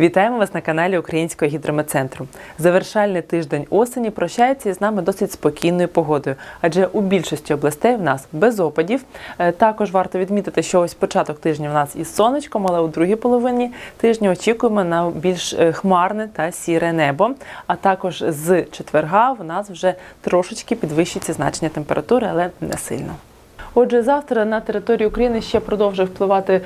Вітаємо вас на каналі Українського гідрометцентру. Завершальний тиждень осені прощається із нами досить спокійною погодою, адже у більшості областей в нас без опадів. Е, Також варто відмітити, що ось початок тижня в нас із сонечком, але у другій половині тижня очікуємо на більш е, хмарне та сіре небо. А також з четверга в нас вже трошечки підвищиться значення температури, але не сильно. Отже, завтра на територію України ще продовжує впливати е,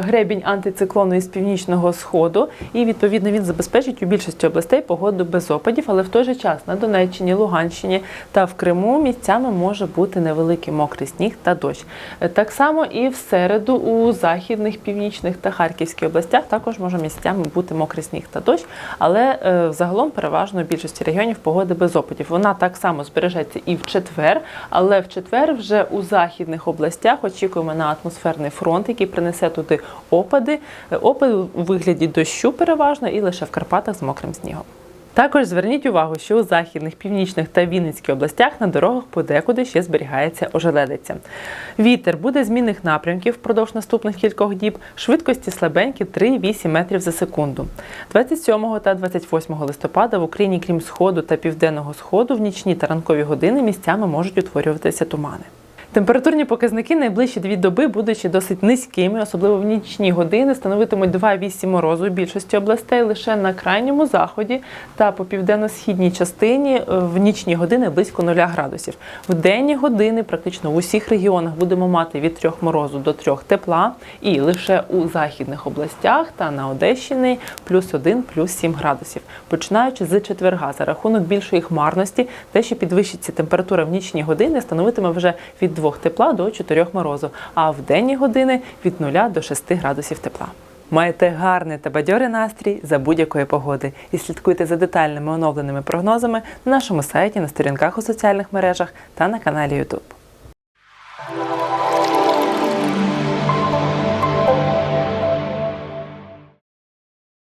гребінь антициклону із північного сходу, і відповідно він забезпечить у більшості областей погоду без опадів, але в той же час на Донеччині, Луганщині та в Криму місцями може бути невеликий мокрий сніг та дощ. Е, Так само і в середу у західних, північних та харківських областях також може місцями бути мокрий сніг та дощ, але е, загалом переважно у більшості регіонів погода без опадів. Вона так само збережеться і в четвер, але в четвер вже у західних областях очікуємо на атмосферний фронт, який принесе туди опади. Е, Опади у вигляді дощу переважно і лише в Карпатах з мокрим снігом. Також зверніть увагу, що у західних, північних та Вінницьких областях на дорогах подекуди ще зберігається ожеледиця. Вітер буде змінних напрямків впродовж наступних кількох діб, швидкості слабенькі 3-8 метрів за секунду. 27 та 28 листопада в Україні, крім сходу та південного сходу, в нічні та ранкові години місцями можуть утворюватися тумани. Температурні показники найближчі дві доби, будучи досить низькими, особливо в нічні години, становитимуть 2,8 морозу у більшості областей лише на крайньому заході та по південно-східній частині е, в нічні години близько 0 градусів. В денні години практично в усіх регіонах будемо мати від 3 морозу до 3 тепла, і лише у західних областях та на Одещині плюс 1, плюс 7 градусів. Починаючи з четверга, за рахунок більшої хмарності, те, що підвищиться температура в нічні години, становитиме вже від 2 тепла до 4 морозу, а в денні години від 0 до 6 градусів тепла. Маєте гарний та бадьорий настрій за будь-якої погоди і слідкуйте за детальними оновленими прогнозами на нашому сайті, на сторінках у соціальних мережах та на каналі YouTube.